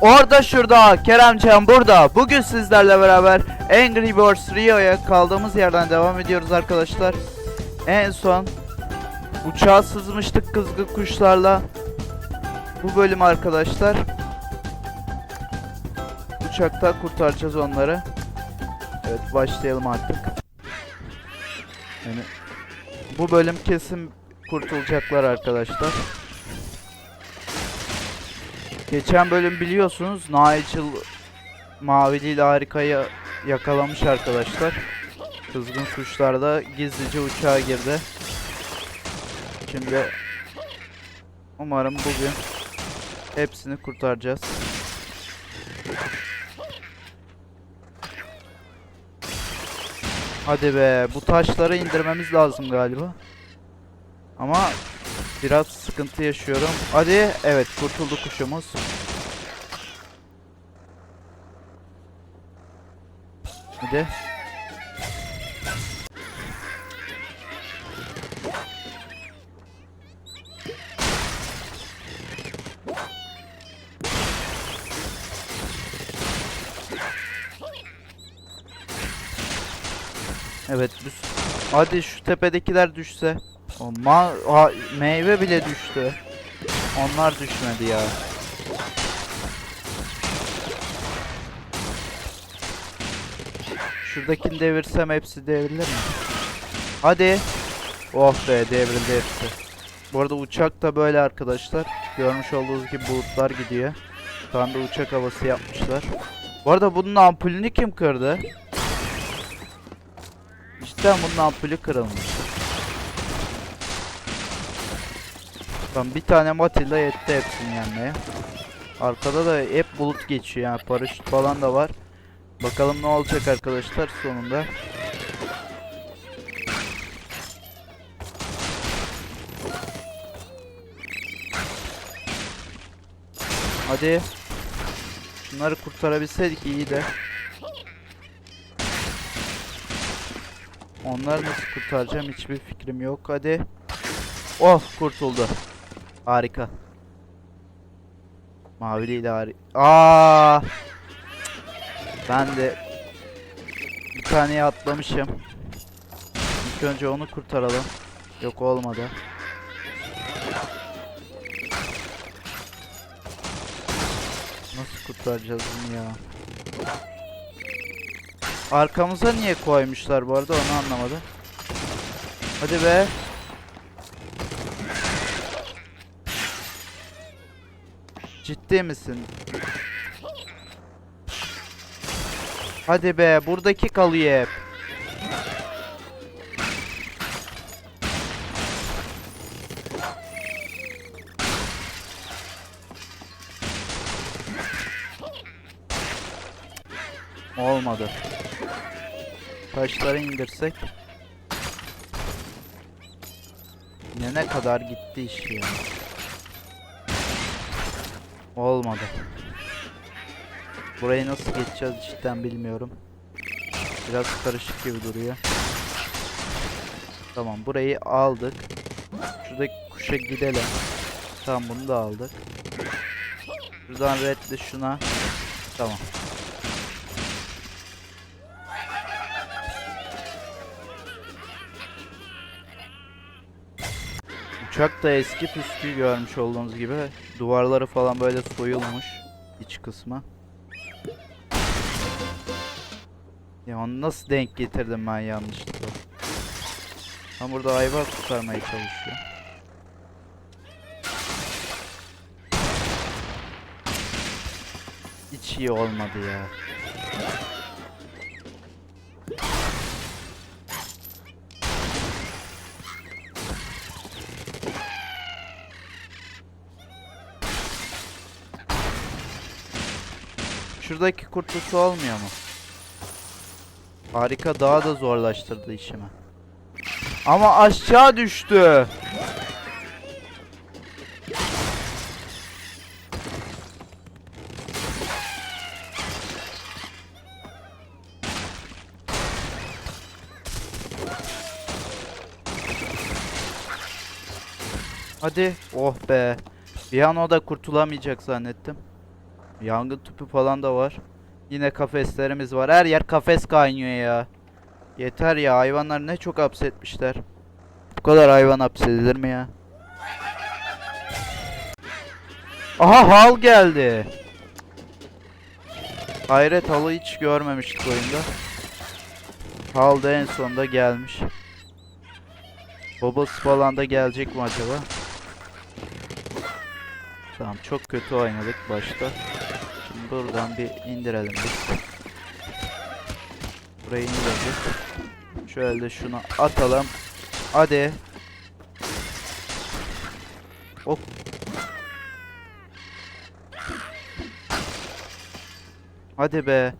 Orada şurada Keremcan burada. Bugün sizlerle beraber Angry Birds Rio'ya kaldığımız yerden devam ediyoruz arkadaşlar. En son uçağa sızmıştık kızgın kuşlarla. Bu bölüm arkadaşlar. Uçakta kurtaracağız onları. Evet başlayalım artık. Yani bu bölüm kesin kurtulacaklar arkadaşlar. Geçen bölüm biliyorsunuz Nigel Mavili ile harikayı yakalamış arkadaşlar. Kızgın kuşlar da gizlice uçağa girdi. Şimdi umarım bugün hepsini kurtaracağız. Hadi be bu taşları indirmemiz lazım galiba. Ama biraz sıkıntı yaşıyorum. Hadi evet kurtuldu kuşumuz. Hadi. Evet. Hadi şu tepedekiler düşse. O ma ha, meyve bile düştü. Onlar düşmedi ya. Şuradakini devirsem hepsi devrilir mi? Hadi. Oh be devrildi hepsi. Bu arada uçak da böyle arkadaşlar. Görmüş olduğunuz gibi bulutlar gidiyor. Tam da uçak havası yapmışlar. Bu arada bunun ampulünü kim kırdı? Cidden bunun ampulü kırılmış. Tamam bir tane Matilda yetti hepsini yenmeye. Arkada da hep bulut geçiyor yani paraşüt falan da var. Bakalım ne olacak arkadaşlar sonunda. Hadi. Şunları kurtarabilseydik iyiydi. Onları nasıl kurtaracağım hiçbir fikrim yok. Hadi. Oh kurtuldu. Harika. Maviliyle harika. Aa! Ben de bir taneye atlamışım. İlk önce onu kurtaralım. Yok olmadı. Nasıl kurtaracağız bunu ya? Arkamıza niye koymuşlar bu arada onu anlamadım. Hadi be. Ciddi misin? Hadi be buradaki kalıyor hep. Olmadı. Taşları indirsek. Yine ne kadar gitti iş ya. Olmadı. Burayı nasıl geçeceğiz cidden bilmiyorum. Biraz karışık gibi duruyor. Tamam burayı aldık. Şuradaki kuşa gidelim. Tamam bunu da aldık. Şuradan redle şuna. Tamam. Uçak da eski püskü görmüş olduğunuz gibi. Duvarları falan böyle soyulmuş. iç kısmı. Ya onu nasıl denk getirdim ben yanlışlıkla. Tam burada ayva kurtarmaya çalışıyor. Hiç iyi olmadı ya. Şuradaki kurtulusu olmuyor mu? Harika daha da zorlaştırdı işimi. Ama aşağı düştü. Hadi. Oh be. Bir an o da kurtulamayacak zannettim. Yangın tüpü falan da var. Yine kafeslerimiz var. Her yer kafes kaynıyor ya. Yeter ya hayvanlar ne çok hapsetmişler. Bu kadar hayvan hapsedilir mi ya? Aha hal geldi. Hayret halı hiç görmemiştik oyunda. Hal da en sonunda gelmiş. Babası falan da gelecek mi acaba? Tamam çok kötü oynadık başta. Buradan bir indirelim biz. Burayı indirdik. Şöyle de şunu atalım. Hadi. Hop. Hadi be.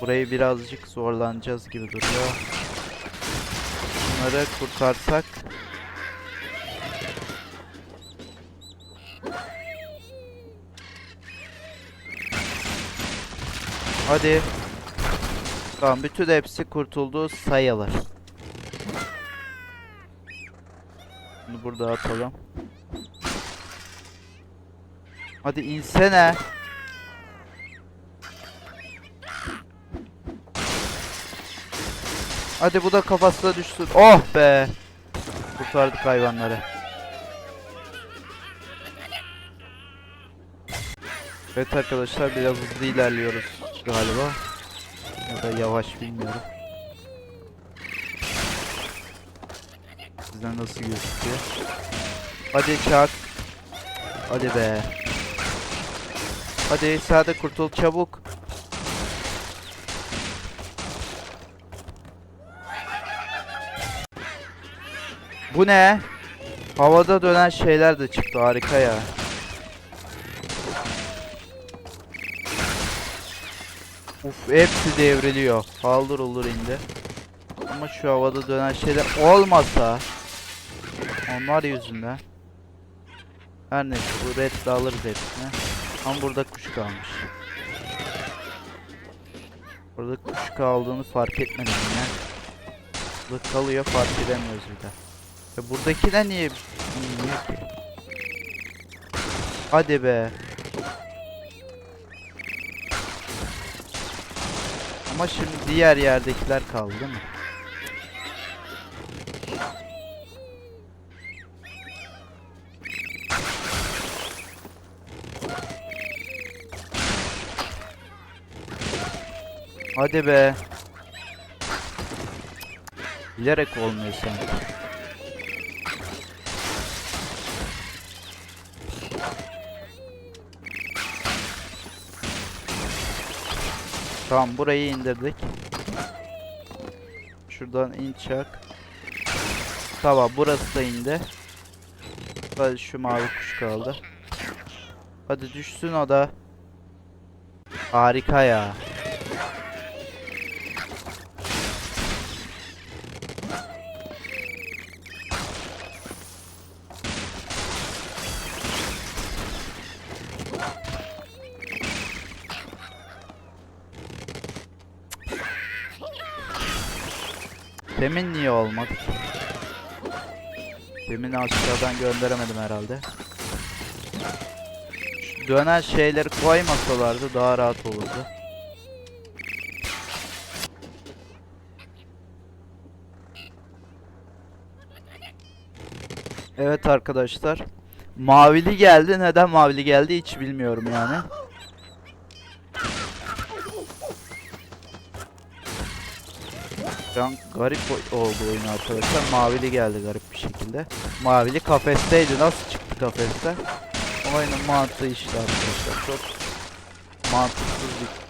Burayı birazcık zorlanacağız gibi duruyor. Bunları kurtarsak. Hadi. Tamam bütün hepsi kurtuldu sayılır. Bunu burada atalım. Hadi insene. Hadi bu da kafasına düşsün. Oh be. Kurtardık hayvanları. Evet arkadaşlar biraz hızlı ilerliyoruz galiba. Ya da yavaş bilmiyorum. Sizden nasıl gözüküyor? Hadi çak. Hadi be. Hadi sade kurtul çabuk. Bu ne? Havada dönen şeyler de çıktı harika ya. Uf hepsi devriliyor. Haldır olur indi. Ama şu havada dönen şeyler olmasa onlar yüzünden. Her neyse bu red alırız hepsini. Ama burada kuş kalmış. Burada kuş kaldığını fark etmedim yine. Burada kalıyor fark edemiyoruz bir de. Ya buradaki de niye bilmiyor ki? Hadi be. Ama şimdi diğer yerdekiler kaldı değil mi? Hadi be. Bilerek olmuyor sanki. Tamam burayı indirdik. Şuradan in çak. Tamam burası da indi. Hadi şu mavi kuş kaldı. Hadi düşsün o da. Harika ya. Demin niye olmadı? Demin aşağıdan gönderemedim herhalde. Şu dönen şeyleri koymasalardı daha rahat olurdu. Evet arkadaşlar. Mavili geldi. Neden mavili geldi hiç bilmiyorum yani. An garip oldu oyun arkadaşlar. Mavili geldi garip bir şekilde. Mavili kafesteydi. Nasıl çıktı kafeste? Oyunun mantığı işte arkadaşlar. Çok mantıksız bir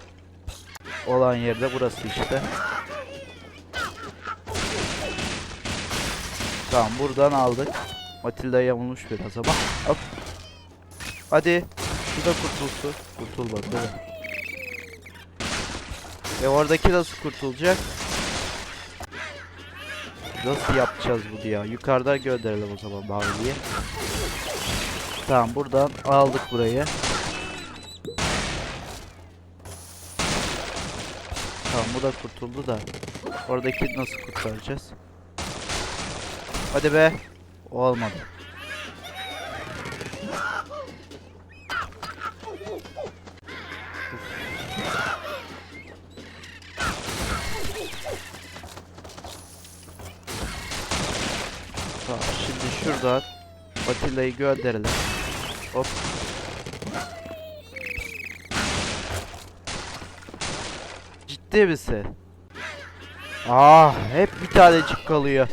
olan yerde burası işte. Tamam buradan aldık. Matilda yamulmuş biraz ama. Hop. Hadi. Şu da kurtulsun. Kurtul bakalım. E oradaki nasıl kurtulacak? Nasıl yapacağız bunu ya? Yukarıdan gönderelim o zaman maviliye. Tamam buradan aldık burayı. Tamam bu da kurtuldu da. Oradaki nasıl kurtaracağız? Hadi be. Olmadı. Tamam şimdi şuradan Atilla'yı gönderelim. Hop. Ciddi misin? Ah hep bir tanecik kalıyor.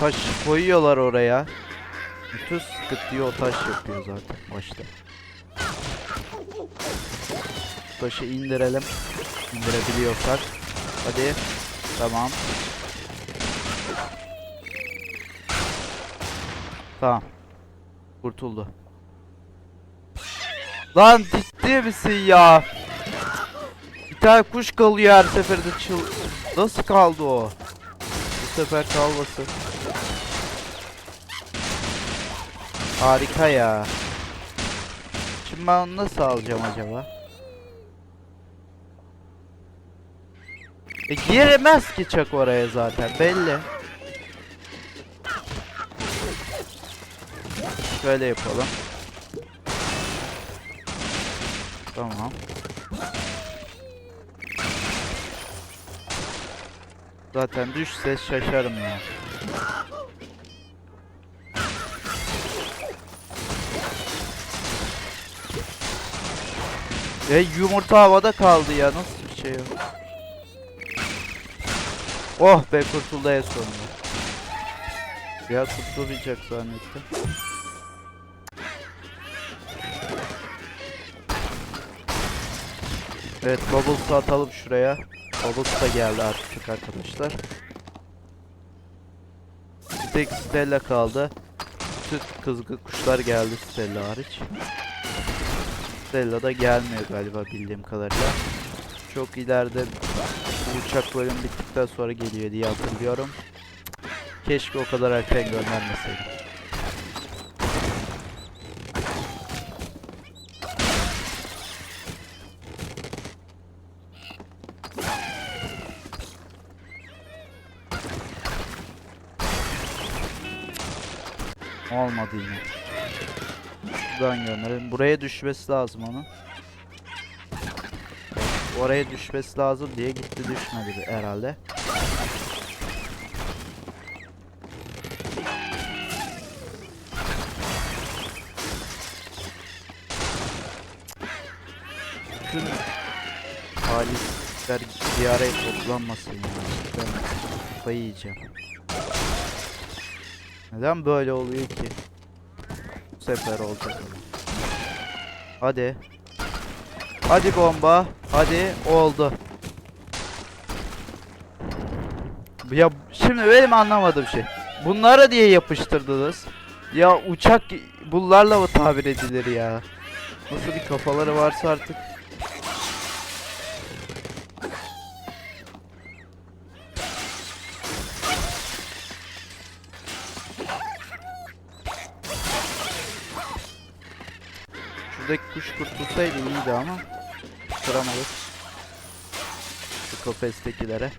Taş koyuyorlar oraya. Bütün sıkıntıyı o taş yapıyor zaten başta. Taşı indirelim. İndirebiliyorsak. Hadi. Tamam. Tamam. Kurtuldu. Lan ciddi misin ya? Bir tane kuş kalıyor her seferde çıl... Nasıl kaldı o? Bu sefer kalmasın. Harika ya. Şimdi ben onu nasıl alacağım acaba? E giremez ki çak oraya zaten belli. Şöyle yapalım. Tamam. Zaten düşse şaşarım ya. E yumurta havada kaldı ya nasıl bir şey yok. Oh be kurtuldu en sonunda. Ya kurtulamayacak zannettim. Evet Bubbles'ı atalım şuraya. Bubbles da geldi artık arkadaşlar. Bir tek Stella kaldı. Bütün kızgın kuşlar geldi Stella hariç. Stella da gelmiyor galiba bildiğim kadarıyla. Çok ileride bu uçak bölüm bittikten sonra geliyor diye hatırlıyorum. Keşke o kadar erken göndermeseydim. Olmadı yine. Şuradan gönderelim. Buraya düşmesi lazım onun. Oraya düşmesi lazım diye gitti düşmedi herhalde. Bütün halisler bir araya toplanmasın ya. Ben kafayı yiyeceğim. Neden böyle oluyor ki? Sefer ama. Hadi. Hadi bomba. Hadi oldu. Ya şimdi benim anlamadığım şey. Bunlara diye yapıştırdınız. Ya uçak bunlarla mı tabir edilir ya? Nasıl bir kafaları varsa artık. Şuradaki kuş kurtulsaydı iyiydi ama kuramadık. Şu kafestekilere.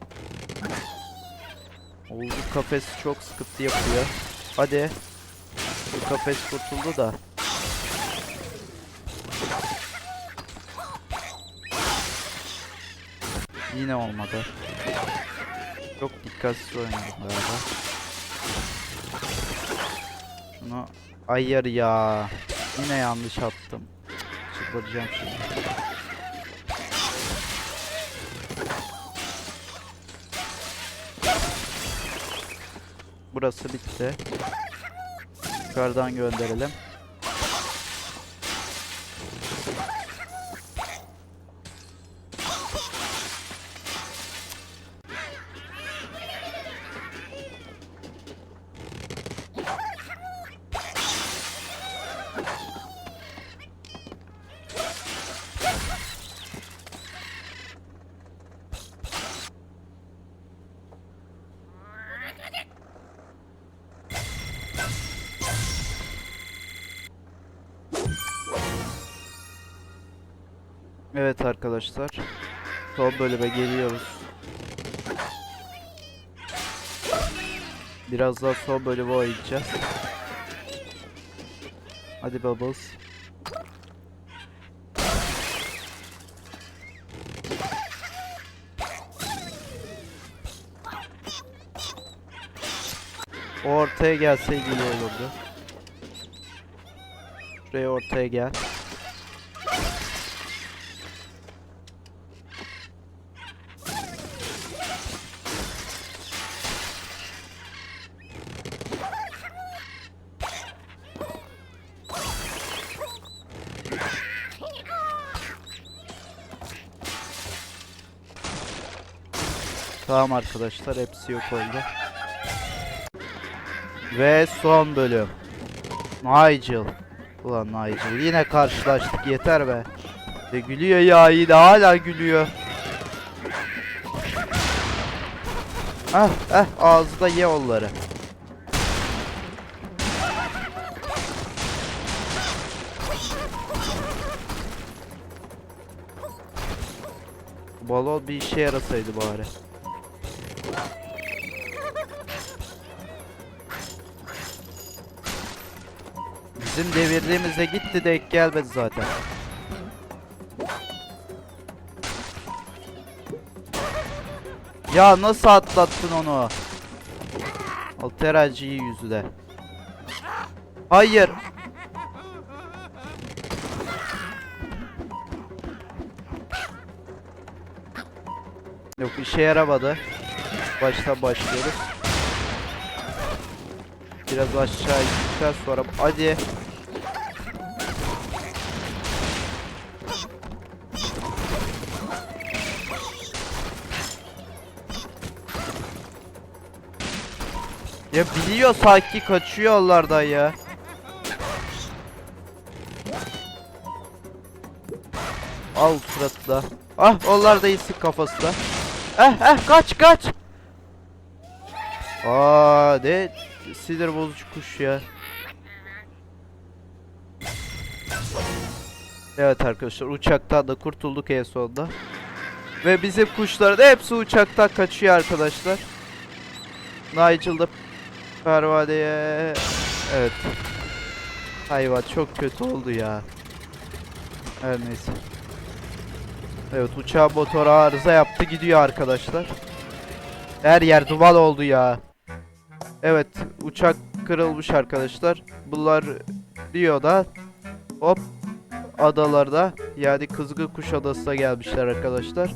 Oğuz kafes çok sıkıntı yapıyor. Hadi. Bu kafes kurtuldu da. Yine olmadı. Çok dikkatsiz oynadım galiba. Şunu ayır ya. Yine yanlış attım. Çıldıracağım şimdi. Burası bitti. Yukarıdan gönderelim. Evet arkadaşlar. Son bölüme geliyoruz. Biraz daha son bölümü oynayacağız. Hadi Bubbles. O ortaya gelseydi iyi olurdu. Şuraya ortaya gel. Tamam arkadaşlar hepsi yok oldu. Ve son bölüm. Nigel. Ulan Nigel yine karşılaştık yeter be. Ve gülüyor ya yine hala gülüyor. Ah ah ağzında ye onları. Balon bir işe yarasaydı bari. Bizim devirdiğimizde gitti denk gelmedi zaten. Ya nasıl atlattın onu? Alteracıyı yüzü de. Hayır. Yok işe yaramadı. Baştan başlıyoruz. Biraz aşağı gittikten sonra hadi. Ya biliyor sanki kaçıyor onlardan ya. Al suratla. Ah onlar da iyisin kafası da. Eh eh kaç kaç. Aa ne sinir bozucu kuş ya. Evet arkadaşlar uçaktan da kurtulduk en sonunda. Ve bizim kuşların hepsi uçaktan kaçıyor arkadaşlar. Nigel da pervaneye... Evet. Hayvan çok kötü oldu ya. Her neyse. Evet uçağın motoru arıza yaptı gidiyor arkadaşlar. Her yer duman oldu ya. Evet uçak kırılmış arkadaşlar. Bunlar diyor da hop adalarda yani Kızgın Kuş Adası'na gelmişler arkadaşlar.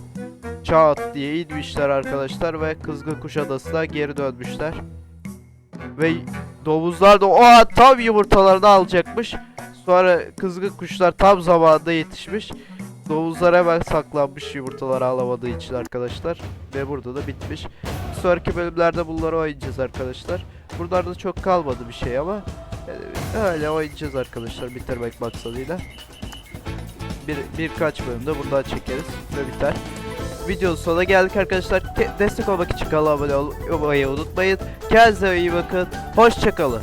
Çat diye inmişler arkadaşlar ve Kızgın Kuş Adası'na geri dönmüşler. Ve domuzlar da o tam yumurtalarını alacakmış. Sonra kızgın kuşlar tam zamanında yetişmiş. Domuzlar hemen saklanmış yumurtaları alamadığı için arkadaşlar. Ve burada da bitmiş. Bir sonraki bölümlerde bunları oynayacağız arkadaşlar. Buralarda çok kalmadı bir şey ama e, öyle oynayacağız arkadaşlar bitirmek maksadıyla. Bir, birkaç bölümde bundan çekeriz ve biter. Videonun sonuna geldik arkadaşlar. Destek olmak için kanala abone olmayı unutmayın. Kendinize iyi bakın. Hoşçakalın.